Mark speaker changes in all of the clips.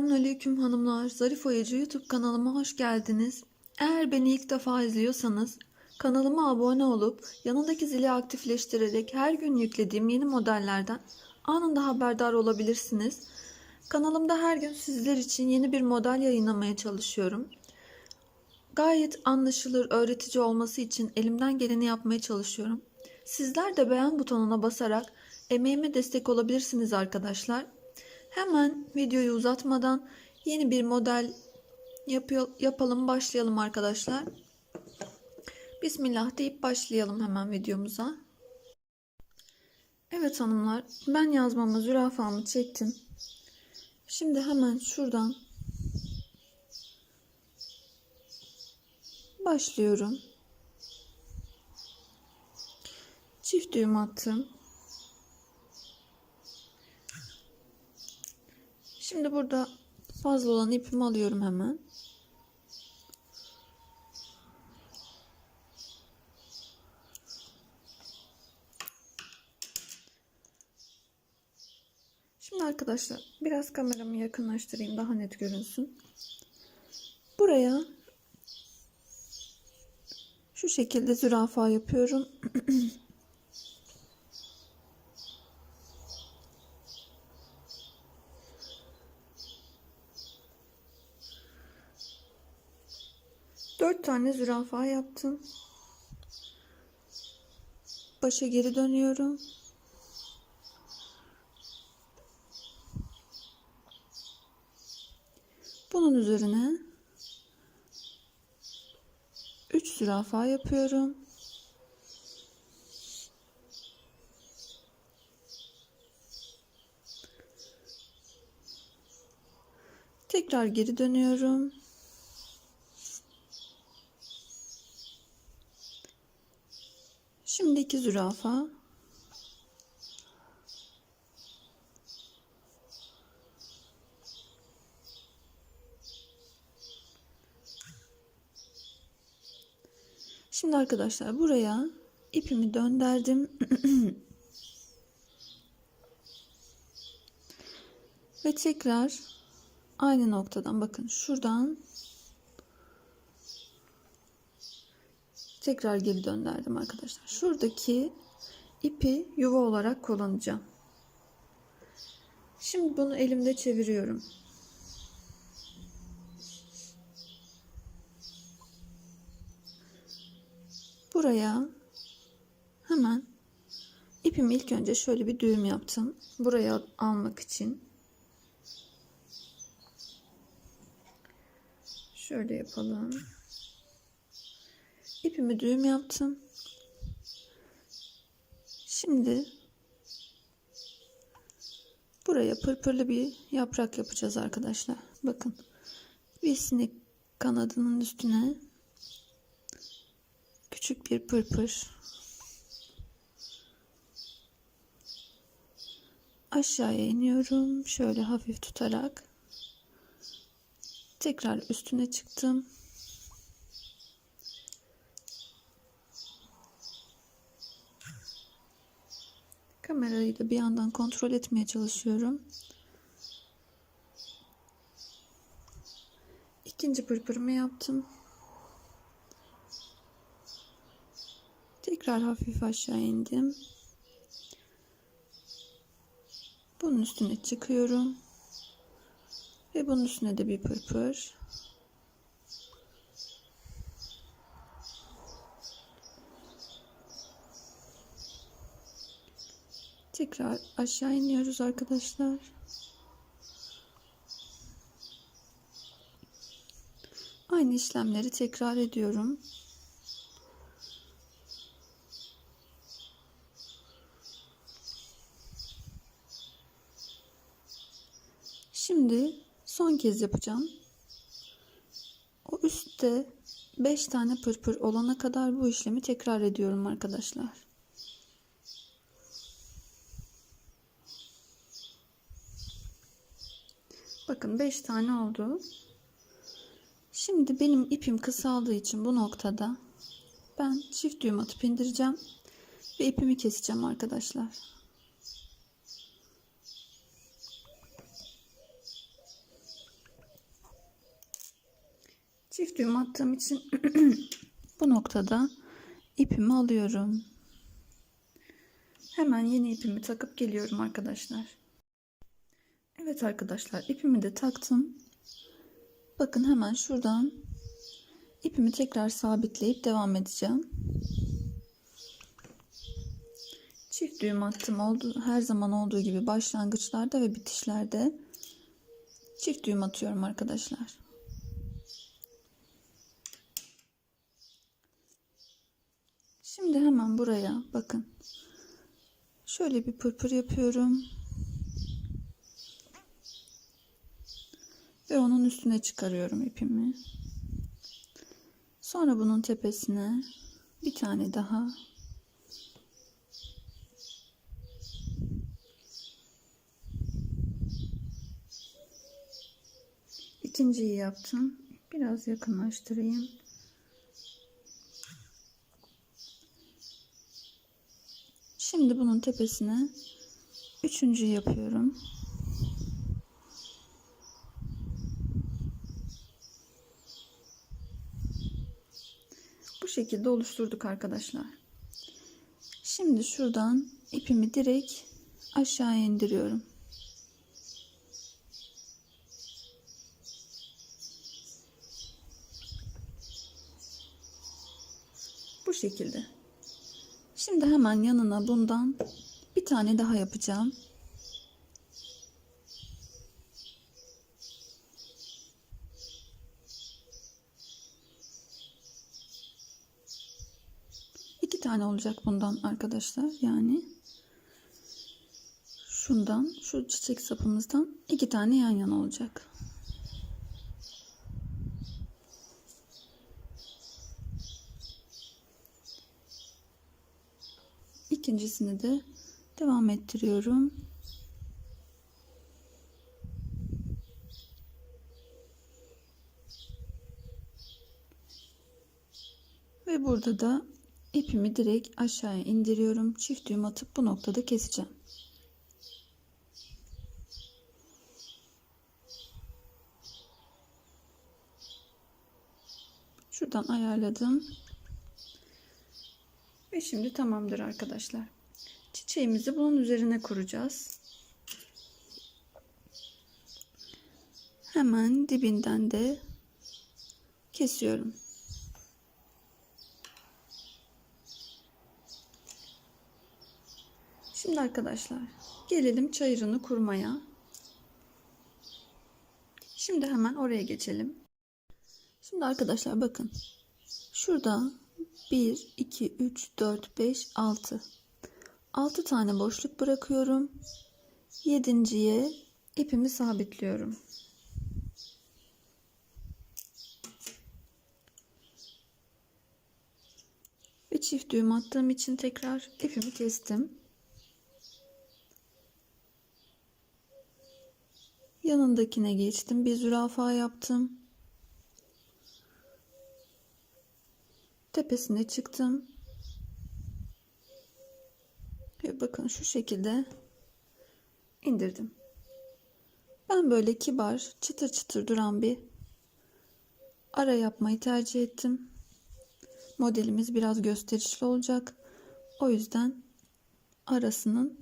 Speaker 1: Selamünaleyküm hanımlar. Zarif Oyacı YouTube kanalıma hoş geldiniz. Eğer beni ilk defa izliyorsanız kanalıma abone olup yanındaki zili aktifleştirerek her gün yüklediğim yeni modellerden anında haberdar olabilirsiniz. Kanalımda her gün sizler için yeni bir model yayınlamaya çalışıyorum. Gayet anlaşılır, öğretici olması için elimden geleni yapmaya çalışıyorum. Sizler de beğen butonuna basarak emeğime destek olabilirsiniz arkadaşlar. Hemen videoyu uzatmadan yeni bir model yapıyor, yapalım başlayalım arkadaşlar. Bismillah deyip başlayalım hemen videomuza. Evet hanımlar ben yazmamı zürafamı çektim. Şimdi hemen şuradan başlıyorum. Çift düğüm attım. Şimdi burada fazla olan ipimi alıyorum hemen. Şimdi arkadaşlar biraz kameramı yakınlaştırayım daha net görünsün. Buraya şu şekilde zürafa yapıyorum. Dört tane zürafa yaptım. Başa geri dönüyorum. Bunun üzerine 3 zürafa yapıyorum. Tekrar geri dönüyorum. Şimdi iki zürafa. Şimdi arkadaşlar buraya ipimi döndürdüm. Ve tekrar aynı noktadan bakın şuradan tekrar geri döndürdüm arkadaşlar. Şuradaki ipi yuva olarak kullanacağım. Şimdi bunu elimde çeviriyorum. Buraya hemen ipimi ilk önce şöyle bir düğüm yaptım. Buraya almak için. Şöyle yapalım. İpimi düğüm yaptım. Şimdi buraya pırpırlı bir yaprak yapacağız arkadaşlar. Bakın bir sinek kanadının üstüne küçük bir pırpır aşağıya iniyorum şöyle hafif tutarak tekrar üstüne çıktım kamerayı da bir yandan kontrol etmeye çalışıyorum ikinci pırpırımı yaptım Tekrar hafif aşağı indim. Bunun üstüne çıkıyorum. Ve bunun üstüne de bir pırpır. Tekrar aşağı iniyoruz arkadaşlar. Aynı işlemleri tekrar ediyorum. Şimdi son kez yapacağım. O üstte 5 tane pırpır olana kadar bu işlemi tekrar ediyorum arkadaşlar. Bakın 5 tane oldu. Şimdi benim ipim kısaldığı için bu noktada ben çift düğüm atıp indireceğim ve ipimi keseceğim arkadaşlar. Çift düğüm attığım için bu noktada ipimi alıyorum. Hemen yeni ipimi takıp geliyorum arkadaşlar. Evet arkadaşlar ipimi de taktım. Bakın hemen şuradan ipimi tekrar sabitleyip devam edeceğim. Çift düğüm attım oldu her zaman olduğu gibi başlangıçlarda ve bitişlerde çift düğüm atıyorum arkadaşlar. Şimdi hemen buraya bakın. Şöyle bir pırpır yapıyorum. Ve onun üstüne çıkarıyorum ipimi. Sonra bunun tepesine bir tane daha İkinciyi yaptım. Biraz yakınlaştırayım. Şimdi bunun tepesine üçüncü yapıyorum. Şekilde oluşturduk arkadaşlar. Şimdi şuradan ipimi direkt aşağı indiriyorum. Bu şekilde. Şimdi hemen yanına bundan bir tane daha yapacağım. İki tane olacak bundan arkadaşlar. Yani şundan, şu çiçek sapımızdan iki tane yan yana olacak. İkincisini de devam ettiriyorum. Ve burada da ipimi direkt aşağıya indiriyorum. Çift düğüm atıp bu noktada keseceğim. Şuradan ayarladım. Ve şimdi tamamdır arkadaşlar. Çiçeğimizi bunun üzerine kuracağız. Hemen dibinden de kesiyorum. Şimdi arkadaşlar gelelim çayırını kurmaya. Şimdi hemen oraya geçelim. Şimdi arkadaşlar bakın. Şurada 1, 2, 3, 4, 5, 6. 6 tane boşluk bırakıyorum. Yedinciye ipimi sabitliyorum. Ve çift düğüm attığım için tekrar ipimi kestim. Yanındakine geçtim. Bir zürafa yaptım. tepesine çıktım. Ve bakın şu şekilde indirdim. Ben böyle kibar, çıtır çıtır duran bir ara yapmayı tercih ettim. Modelimiz biraz gösterişli olacak. O yüzden arasının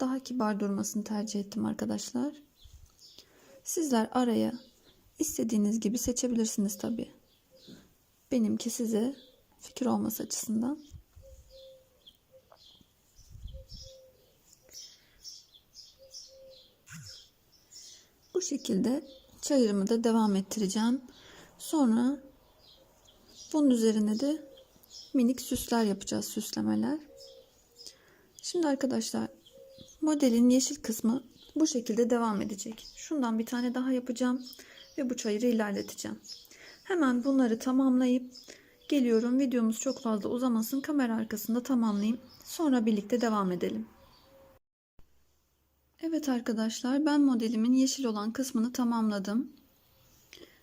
Speaker 1: daha kibar durmasını tercih ettim arkadaşlar. Sizler araya istediğiniz gibi seçebilirsiniz tabii. Benimki size fikir olması açısından. Bu şekilde çayırımı da devam ettireceğim. Sonra bunun üzerine de minik süsler yapacağız, süslemeler. Şimdi arkadaşlar modelin yeşil kısmı bu şekilde devam edecek. Şundan bir tane daha yapacağım ve bu çayırı ilerleteceğim. Hemen bunları tamamlayıp geliyorum. Videomuz çok fazla uzamasın. Kamera arkasında tamamlayayım. Sonra birlikte devam edelim. Evet arkadaşlar ben modelimin yeşil olan kısmını tamamladım.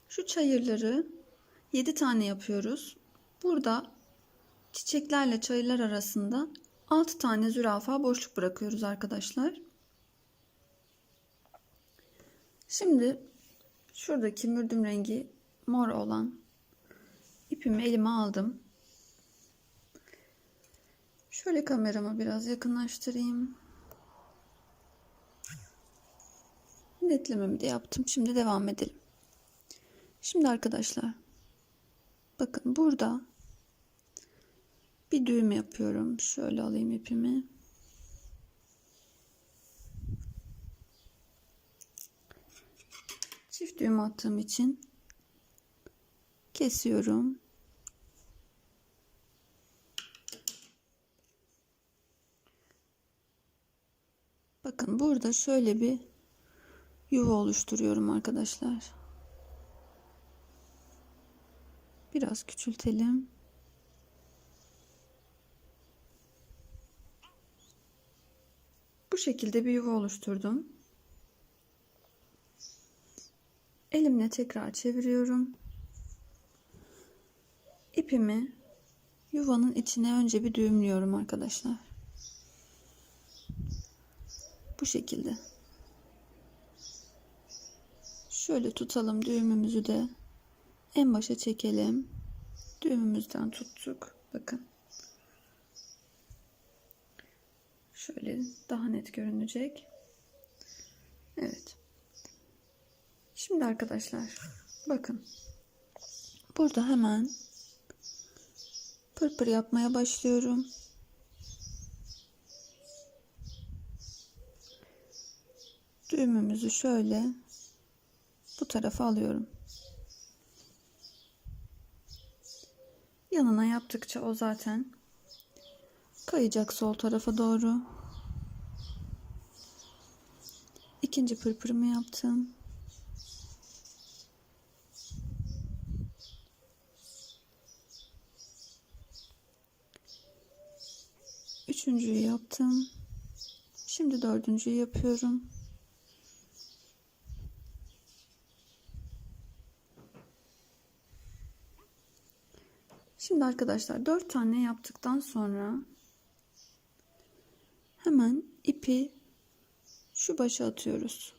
Speaker 1: Şu çayırları 7 tane yapıyoruz. Burada çiçeklerle çayırlar arasında 6 tane zürafa boşluk bırakıyoruz arkadaşlar. Şimdi şuradaki mürdüm rengi mor olan ipimi elime aldım. Şöyle kameramı biraz yakınlaştırayım. Netlememi de yaptım. Şimdi devam edelim. Şimdi arkadaşlar bakın burada bir düğüm yapıyorum. Şöyle alayım ipimi. Çift düğüm attığım için kesiyorum. Bakın burada şöyle bir yuva oluşturuyorum arkadaşlar. Biraz küçültelim. Bu şekilde bir yuva oluşturdum. Elimle tekrar çeviriyorum. İpimi yuvanın içine önce bir düğümlüyorum arkadaşlar. Bu şekilde. Şöyle tutalım düğümümüzü de en başa çekelim. Düğümümüzden tuttuk. Bakın. Şöyle daha net görünecek. Evet. Şimdi arkadaşlar bakın. Burada hemen pırpır yapmaya başlıyorum. Düğümümüzü şöyle bu tarafa alıyorum. Yanına yaptıkça o zaten kayacak sol tarafa doğru. İkinci pırpırımı yaptım. Üçüncüyü yaptım. Şimdi dördüncüyü yapıyorum. Şimdi arkadaşlar dört tane yaptıktan sonra hemen ipi şu başa atıyoruz.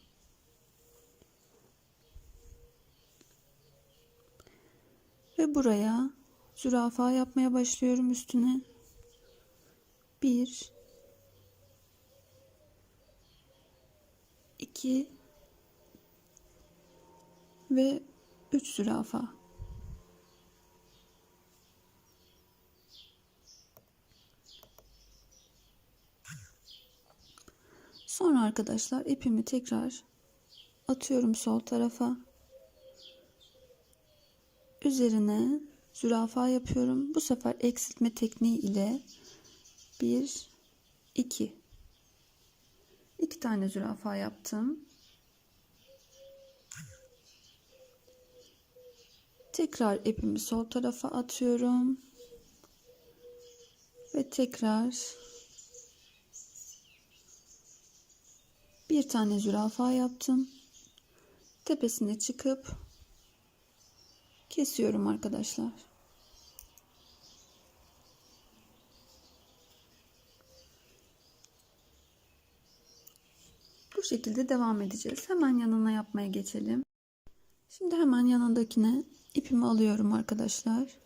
Speaker 1: Ve buraya zürafa yapmaya başlıyorum üstüne. Bir, iki ve üç zürafa. Sonra arkadaşlar ipimi tekrar atıyorum sol tarafa. Üzerine zürafa yapıyorum. Bu sefer eksiltme tekniği ile 1 2 2 tane zürafa yaptım. Tekrar ipimi sol tarafa atıyorum. Ve tekrar bir tane zürafa yaptım. Tepesine çıkıp kesiyorum arkadaşlar. Şekilde devam edeceğiz. Hemen yanına yapmaya geçelim. Şimdi hemen yanındakine ipimi alıyorum arkadaşlar.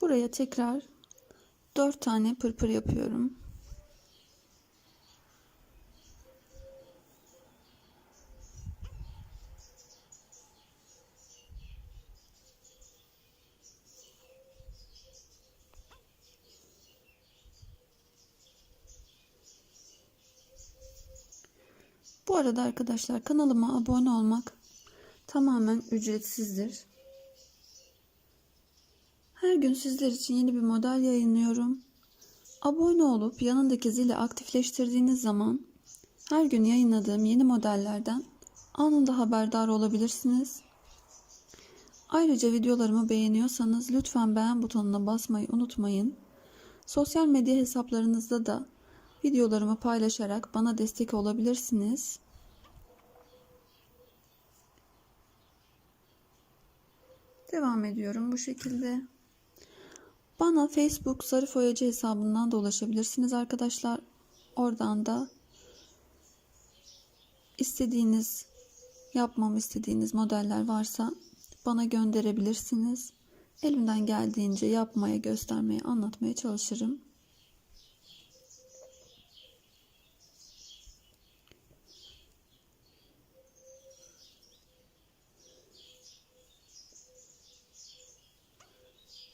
Speaker 1: Buraya tekrar 4 tane pırpır yapıyorum. Bu arada arkadaşlar kanalıma abone olmak tamamen ücretsizdir. Her gün sizler için yeni bir model yayınlıyorum. Abone olup yanındaki zili aktifleştirdiğiniz zaman her gün yayınladığım yeni modellerden anında haberdar olabilirsiniz. Ayrıca videolarımı beğeniyorsanız lütfen beğen butonuna basmayı unutmayın. Sosyal medya hesaplarınızda da videolarımı paylaşarak bana destek olabilirsiniz. Devam ediyorum bu şekilde. Bana Facebook Zarif Oyacı hesabından da ulaşabilirsiniz arkadaşlar. Oradan da istediğiniz, yapmamı istediğiniz modeller varsa bana gönderebilirsiniz. Elimden geldiğince yapmaya, göstermeye, anlatmaya çalışırım.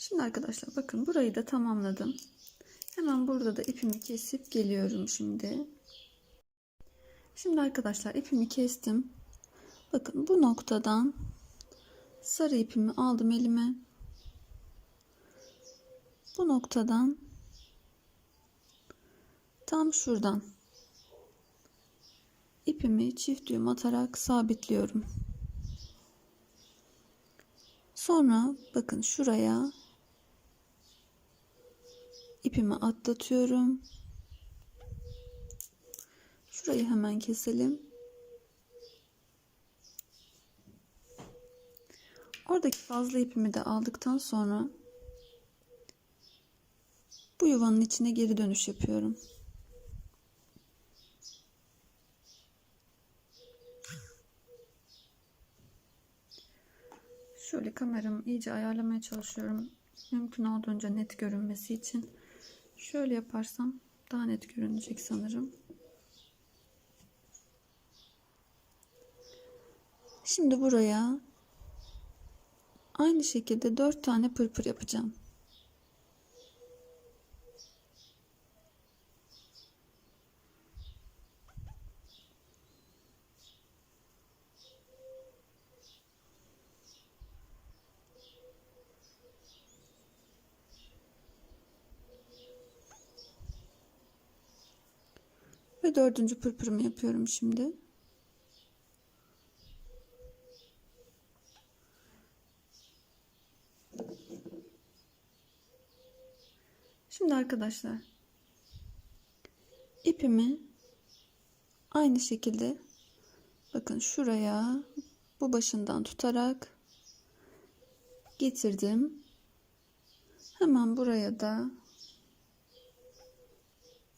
Speaker 1: Şimdi arkadaşlar bakın burayı da tamamladım. Hemen burada da ipimi kesip geliyorum şimdi. Şimdi arkadaşlar ipimi kestim. Bakın bu noktadan sarı ipimi aldım elime. Bu noktadan tam şuradan ipimi çift düğüm atarak sabitliyorum. Sonra bakın şuraya ipimi atlatıyorum. Şurayı hemen keselim. Oradaki fazla ipimi de aldıktan sonra bu yuvanın içine geri dönüş yapıyorum. Şöyle kameramı iyice ayarlamaya çalışıyorum. Mümkün olduğunca net görünmesi için. Şöyle yaparsam daha net görünecek sanırım. Şimdi buraya aynı şekilde 4 tane pırpır yapacağım. Dördüncü pırpırımı yapıyorum şimdi. Şimdi arkadaşlar ipimi aynı şekilde bakın şuraya bu başından tutarak getirdim. Hemen buraya da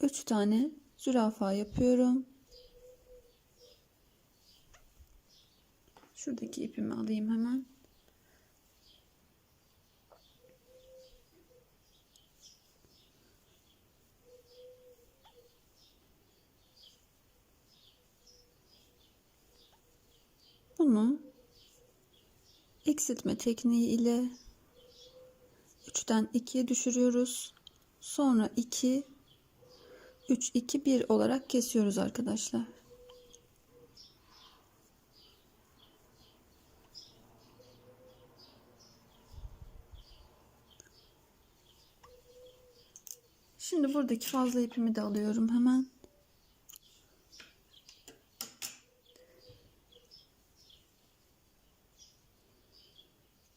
Speaker 1: 3 tane zürafa yapıyorum. Şuradaki ipimi alayım hemen. Bunu eksiltme tekniği ile 3'ten 2'ye düşürüyoruz. Sonra 2 3 2 1 olarak kesiyoruz arkadaşlar. Şimdi buradaki fazla ipimi de alıyorum hemen.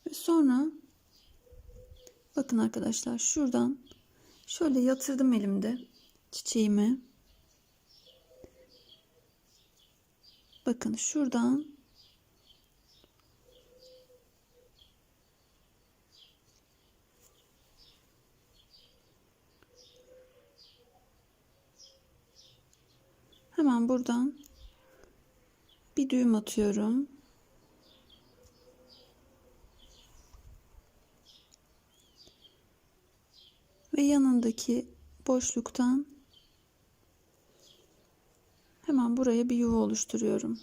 Speaker 1: Ve sonra bakın arkadaşlar şuradan şöyle yatırdım elimde çiçeğimi. Bakın şuradan hemen buradan bir düğüm atıyorum. Ve yanındaki boşluktan hemen buraya bir yuva oluşturuyorum.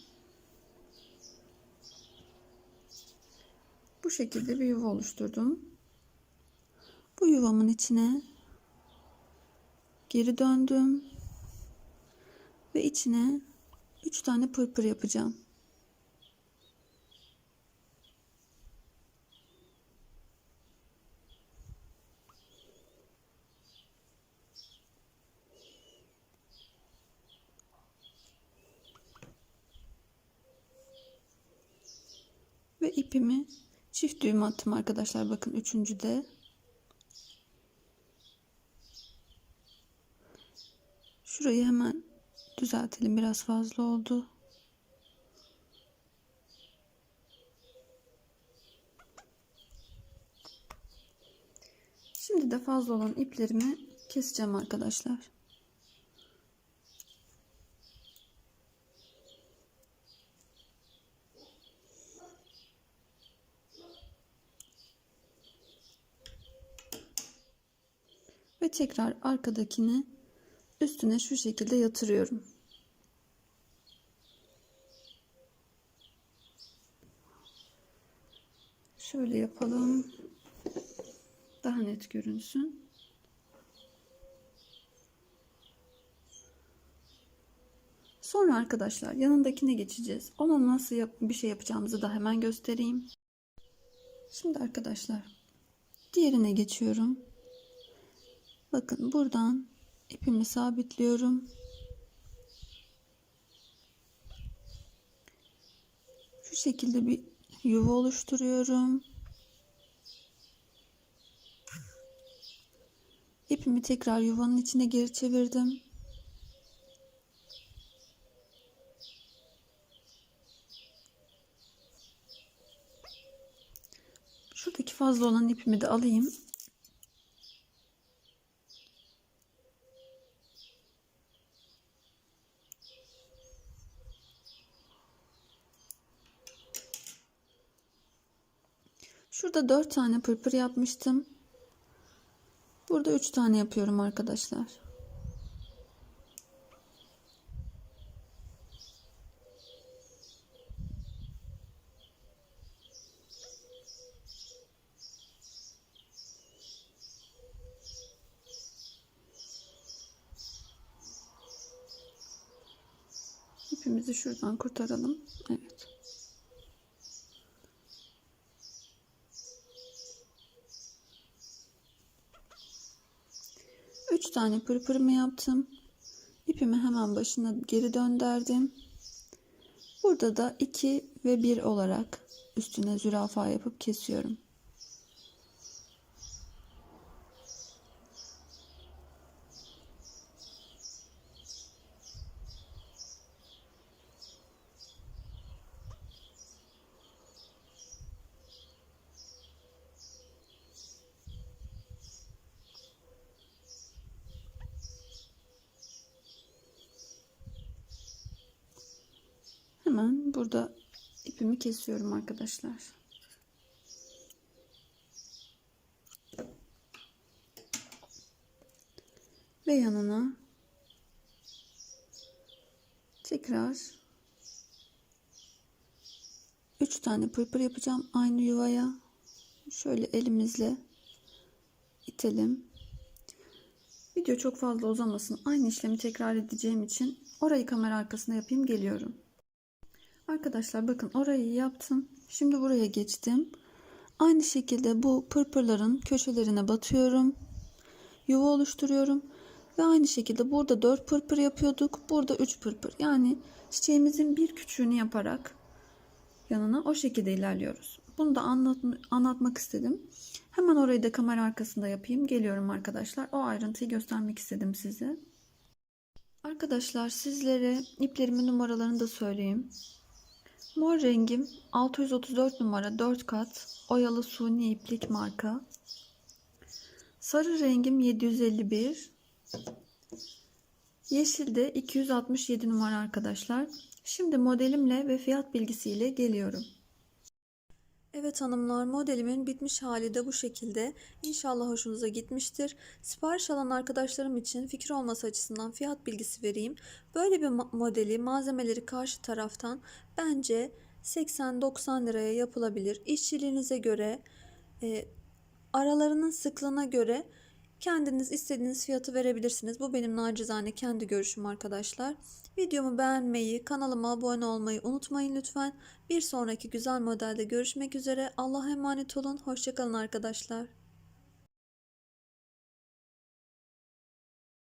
Speaker 1: Bu şekilde bir yuva oluşturdum. Bu yuvamın içine geri döndüm ve içine 3 tane pırpır yapacağım. Ve ipimi çift düğüm attım arkadaşlar. Bakın üçüncü de. Şurayı hemen düzeltelim. Biraz fazla oldu. Şimdi de fazla olan iplerimi keseceğim arkadaşlar. Ve tekrar arkadakini üstüne şu şekilde yatırıyorum. Şöyle yapalım. Daha net görünsün. Sonra arkadaşlar yanındakine geçeceğiz. Ona nasıl bir şey yapacağımızı da hemen göstereyim. Şimdi arkadaşlar diğerine geçiyorum. Bakın buradan ipimi sabitliyorum. Şu şekilde bir yuva oluşturuyorum. İpimi tekrar yuvanın içine geri çevirdim. Şuradaki fazla olan ipimi de alayım. Şurada 4 tane pırpır yapmıştım. Burada 3 tane yapıyorum arkadaşlar. İpimizi şuradan kurtaralım. Evet. Üç tane pırpırımı yaptım. İpimi hemen başına geri döndürdüm. Burada da 2 ve 1 olarak üstüne zürafa yapıp kesiyorum. Hemen burada ipimi kesiyorum arkadaşlar. Ve yanına tekrar 3 tane pırpır yapacağım aynı yuvaya. Şöyle elimizle itelim. Video çok fazla uzamasın. Aynı işlemi tekrar edeceğim için orayı kamera arkasında yapayım geliyorum. Arkadaşlar bakın orayı yaptım. Şimdi buraya geçtim. Aynı şekilde bu pırpırların köşelerine batıyorum. Yuva oluşturuyorum. Ve aynı şekilde burada 4 pırpır yapıyorduk. Burada 3 pırpır. Yani çiçeğimizin bir küçüğünü yaparak yanına o şekilde ilerliyoruz. Bunu da anlat, anlatmak istedim. Hemen orayı da kamera arkasında yapayım. Geliyorum arkadaşlar. O ayrıntıyı göstermek istedim size. Arkadaşlar sizlere iplerimin numaralarını da söyleyeyim. Mor rengim 634 numara 4 kat oyalı suni iplik marka. Sarı rengim 751. Yeşil de 267 numara arkadaşlar. Şimdi modelimle ve fiyat bilgisiyle geliyorum. Evet hanımlar modelimin bitmiş hali de bu şekilde. İnşallah hoşunuza gitmiştir. Sipariş alan arkadaşlarım için fikir olması açısından fiyat bilgisi vereyim. Böyle bir modeli malzemeleri karşı taraftan bence 80-90 liraya yapılabilir. İşçiliğinize göre, e, aralarının sıklığına göre kendiniz istediğiniz fiyatı verebilirsiniz. Bu benim nacizane kendi görüşüm arkadaşlar. Videomu beğenmeyi, kanalıma abone olmayı unutmayın lütfen. Bir sonraki güzel modelde görüşmek üzere. Allah'a emanet olun. Hoşçakalın arkadaşlar.